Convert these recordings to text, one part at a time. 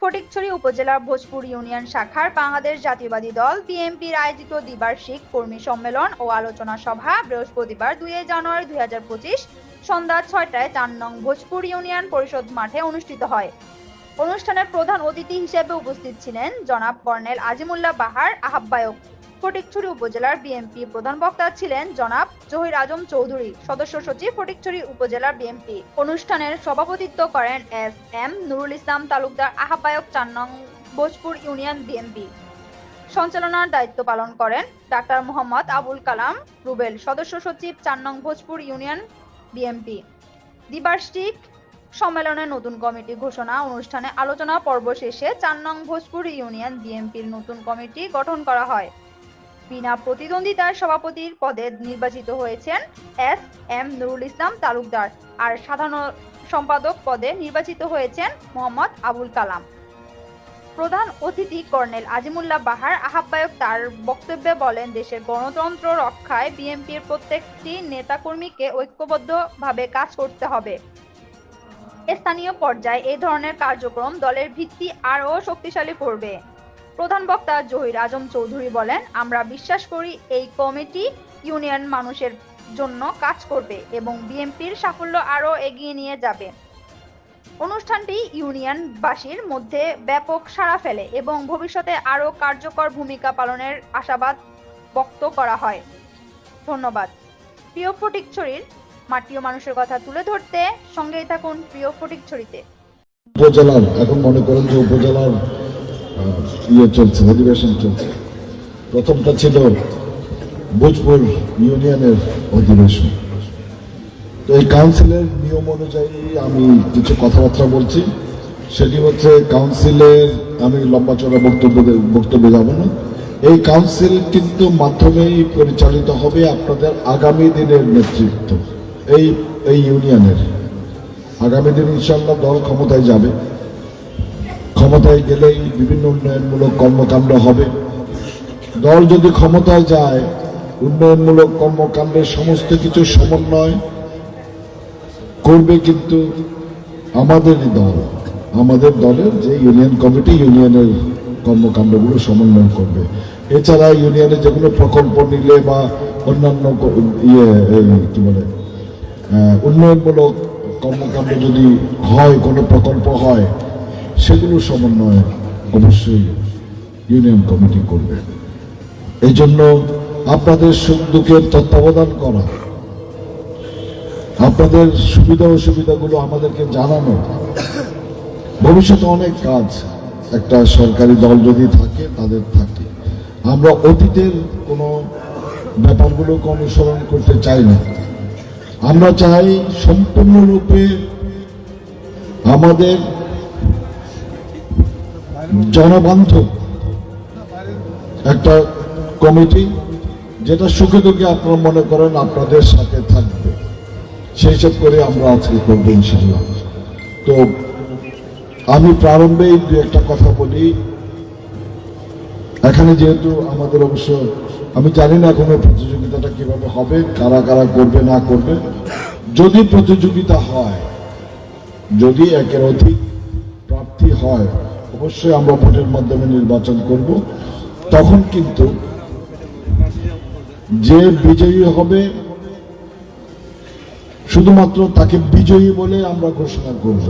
ফটিকছড়ি উপজেলার ভোজপুর ইউনিয়ন শাখার বাংলাদেশ জাতীয়বাদী দল বিএনপির আয়োজিত দ্বিবার্ষিক কর্মী সম্মেলন ও আলোচনা সভা বৃহস্পতিবার দুই জানুয়ারি দুই হাজার পঁচিশ সন্ধ্যা ছয়টায় চার নং ভোজপুর ইউনিয়ন পরিষদ মাঠে অনুষ্ঠিত হয়। অনুষ্ঠানের প্রধান অতিথি হিসেবে উপস্থিত ছিলেন জনাব কর্নেল আজিমুল্লাহ বাহার, আহ্বায়ক ফটিকছড়ি উপজেলার বিএনপি প্রধান বক্তা ছিলেন জনাব জহির আজম চৌধুরী, সদস্য সচিব ফটিকছড়ি উপজেলা বিএনপি অনুষ্ঠানের সভাপতিত্ব করেন এস এম নুরুল ইসলাম তালুকদার, আহ্বায়ক চার নং ভোজপুর ইউনিয়ন বিএনপি সঞ্চালনার দায়িত্ব পালন করেন ডাক্তার মোহাম্মদ আবুল কালাম রুবেল, সদস্য সচিব চার নং ভোজপুর ইউনিয়ন বিএনপি দ্বিবার্ষিক সম্মেলনে নতুন কমিটি ঘোষণা, অনুষ্ঠানে আলোচনা পর্ব শেষে চার নং ভোজপুর ইউনিয়ন বিএনপির নতুন কমিটি গঠন করা হয়। বিনা প্রতিদ্বন্দ্বিতার সভাপতির পদে নির্বাচিত হয়েছেন এস এম নুরুল ইসলাম তালুকদার। আর সাধারণ সম্পাদক পদে নির্বাচিত হয়েছেন মোহাম্মদ আবুল কালাম। প্রধান অতিথি কর্নেল আজিমুল্লাহ বাহার আহ্বায়ক তার বক্তব্যে বলেন, দেশের গণতন্ত্র রক্ষায় বিএনপির প্রত্যেকটি নেতাকর্মীকে ঐক্যবদ্ধভাবে কাজ করতে হবে। স্থানীয় পর্যায়ে এই ধরনের কার্যক্রম দলের ভিত্তি আরও শক্তিশালী করবে। প্রধান বক্তা জহির আজম চৌধুরী বলেন, আমরা বিশ্বাস করি এই কমিটি ইউনিয়ন মানুষের জন্য কাজ করবে এবং বিএনপির সাফল্য আরও এগিয়ে নিয়ে যাবে। অনুষ্ঠানটি ইউনিয়নবাসীর মধ্যে ব্যাপক সাড়া ফেলে এবং ভবিষ্যতে আরও কার্যকর ভূমিকা পালনের আশাবাদ ব্যক্ত করা হয়। ধন্যবাদ। প্রিয় ফটিকছড়ির মাটি ও মানুষের কথা তুলে ধরতে সঙ্গেই থাকুন প্রিয় ফটিকছড়িতে। উপজেলার, এখন মনে করেন যে উপজেলার ইয়ে চলছে অধিবেশন চলছে। প্রথমটা ছিল ভোজপুর ইউনিয়নের অধিবেশন। তো এই কাউন্সিলের নিয়ম অনুযায়ী আমি কিছু কথাবার্তা বলছি। সেটি হচ্ছে কাউন্সিলের আমি লম্বা চড়া বক্তব্য বক্তব্যে যাব না। এই কাউন্সিল কিন্তু মাধ্যমেই পরিচালিত হবে আপনাদের আগামী দিনের নেতৃত্ব, এই এই ইউনিয়নের আগামী দিন ইনশাল্লাহ দল ক্ষমতায় যাবে। ক্ষমতায় গেলেই বিভিন্ন উন্নয়নমূলক কর্মকাণ্ড হবে। দল যদি ক্ষমতায় যায়, উন্নয়নমূলক কর্মকাণ্ডের সমস্ত কিছু সমন্বয় করবে কিন্তু আমাদেরই দল। আমাদের দলের যে ইউনিয়ন কমিটি, ইউনিয়নের কর্মকাণ্ডগুলো সমন্বয় করবে। এছাড়া ইউনিয়নে যেগুলো প্রকল্প নিলে বা অন্যান্য ইয়ে কি বলে উন্নয়নমূলক কর্মকাণ্ড যদি হয়, কোনো প্রকল্প হয় সেগুলো সমন্বয় অবশ্যই ইউনিয়ন কমিটি করবে। এই জন্য আপনাদের সুখ দুঃখের তত্ত্বাবধান করা, আপনাদের সুবিধা অসুবিধাগুলো আমাদেরকে জানানো, ভবিষ্যতে অনেক কাজ একটা সরকারি দল যদি থাকে, তাদের থাকে। আমরা অতীতের কোনো ব্যাপারগুলোকে অনুসরণ করতে চাই না। আমরা চাই সম্পূর্ণরূপে আমাদের জনবান্ধব। একটা কমিটি যেটা সুখে দুঃখে আপনারা মনে করেন আপনাদের সাথে থাকবে। সেই সব করে আমরা আজকে করব ইনশাল্লাহ তো আমি প্রারম্ভেই দু একটা কথা বলি। এখানে যেহেতু আমাদের অবশ্য, আমি জানি না এখনও প্রতিযোগিতাটা কীভাবে হবে, কারা কারা করবে, না করবে। যদি প্রতিযোগিতা হয়, যদি একের অধিক প্রার্থী হয় অবশ্যই আমরা ভোটের মাধ্যমে নির্বাচন করব। তখন কিন্তু যে বিজয়ী হবে, শুধুমাত্র তাকে বিজয়ী বলে আমরা ঘোষণা করব।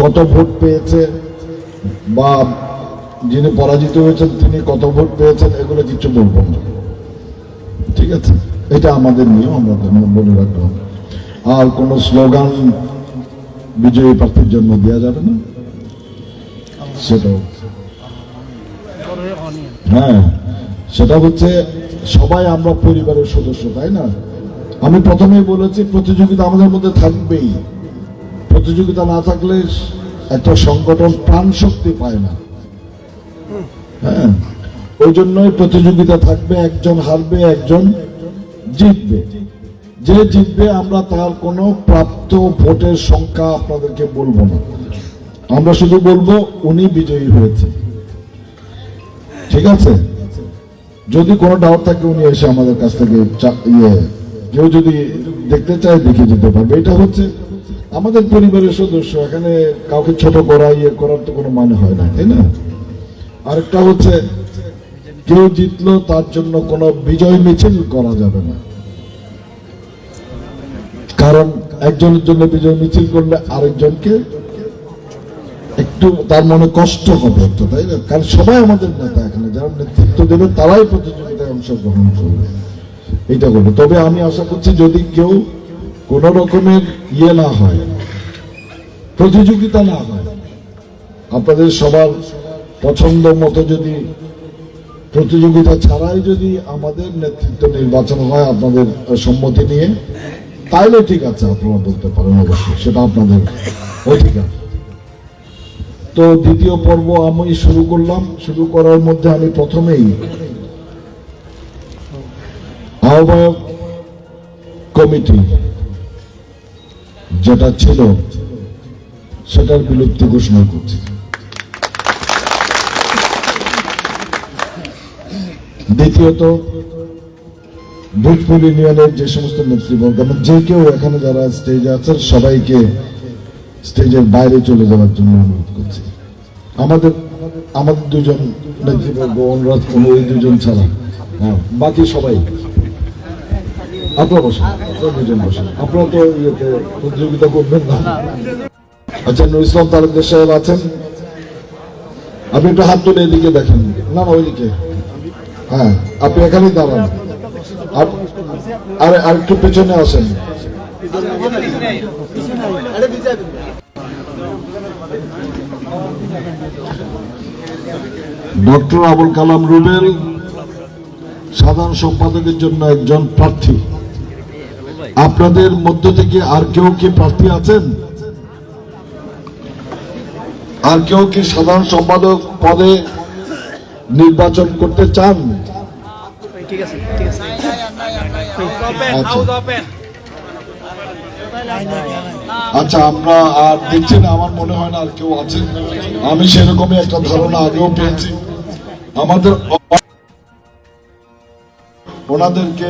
কত ভোট পেয়েছে বা যিনি পরাজিত হয়েছেন, তিনি কত ভোট পেয়েছেন, এগুলো কিছু বলব না। ঠিক আছে? এটা আমাদের নিয়ম, আমরা বলে রাখলাম আর কোনো স্লোগান বিজয়ী প্রার্থীর জন্য দেওয়া যাবে না। সেটাও। হ্যাঁ সেটা হচ্ছে সবাই আমরা পরিবারের সদস্য, তাই না? আমি প্রথমেই বলেছি, প্রতিযোগিতা আমাদের মধ্যে থাকবেই। প্রতিযোগিতা না থাকলে একটা সংগঠন প্রাণ শক্তি পায় না। হ্যাঁ ওই জন্যই প্রতিযোগিতা থাকবে, একজন হারবে, একজন জিতবে। যে জিতবে, আমরা তার কোনো প্রাপ্ত ভোটের সংখ্যা আপনাদেরকে বলব না। আমরা শুধু বলব, উনি বিজয়ী হয়েছে। ঠিক আছে? যদি কোনো ডাউট থাকে, উনি এসে আমাদের কাছ থেকে ইয়ে কেউ যদি দেখতে চায় দেখে যেতে পারবে। এটা হচ্ছে আমাদের পরিবারের সদস্য, এখানে কাউকে ছোট করা ইয়ে করার তো কোনো মানে হয় না, তাই না? আরেকটা হচ্ছে, কেউ জিতলো, তার জন্য কোনো বিজয় মিছিল করা যাবে না। কারণ একজনের জন্য বিজয় মিছিল করলে আরেকজনকে একটু তার মনে কষ্ট হবে একটু, তাই না? কারণ সবাই আমাদের নেতা এখানে, যারা নেতৃত্ব দেবে তারাই প্রতিযোগিতায় অংশগ্রহণ করবে। এটা করবে। তবে আমি আশা করছি যদি কেউ কোন রকমের ইয়ে না হয়, প্রতিযোগিতা না হয়, আপনাদের সবার পছন্দ মতো যদি প্রতিযোগিতা ছাড়াই যদি আমাদের নেতৃত্ব নির্বাচন হয় আপনাদের সম্মতি নিয়ে, তাইলে ঠিক আছে, আপনারা বলতে পারেন অবশ্যই, সেটা আপনাদের অধিকার। তো দ্বিতীয় পর্ব আমি শুরু করলাম। শুরু করার মধ্যে আমি প্রথমেই আহ্বায়ক কমিটি যেটা ছিল, সেটার বিলুপ্তি ঘোষণা করছি। দ্বিতীয়ত ভোজপুর ইউনিয়নের যে সমস্ত নেতৃবর্গ যে কেউ এখানে যারা স্টেজে আছেন, সবাইকে স্টেজের বাইরে চলে যাওয়ার জন্য অনুরোধ করছি। আমাদের আমাদের দুজন অনুরাধ ওই দুজন ছাড়া। হ্যাঁ বাকি সবাই। আপনারা বসেন দুজন বসেন। আপনারা তো ইয়েতে প্রতিযোগিতা করবেন না। আচ্ছা নুর ইসলাম তালুকদার সাহেব আছেন? আপনি একটু হাত তুলে এদিকে দেখেন। না না, ওইদিকে। হ্যাঁ আপনি এখানেই দাঁড়ান। আর আর একটু পেছনে আসেন। ডক্টর আবুল কালাম রুবেল সাধারণ সম্পাদকের জন্য একজন প্রার্থী। আপনাদের মধ্য থেকে আর কেউ কি প্রার্থী আছেন? আর কেউ কি সাধারণ সম্পাদক পদে নির্বাচন করতে চান? ঠিক আছে ঠিক আছে। আচ্ছা। আচ্ছা আমরা আর দেখছি না, আমার মনে হয় না আর কেউ আছে। আমি সেরকমই একটা ধারণা আগেও পেয়েছি। আমাদের ওনাদেরকে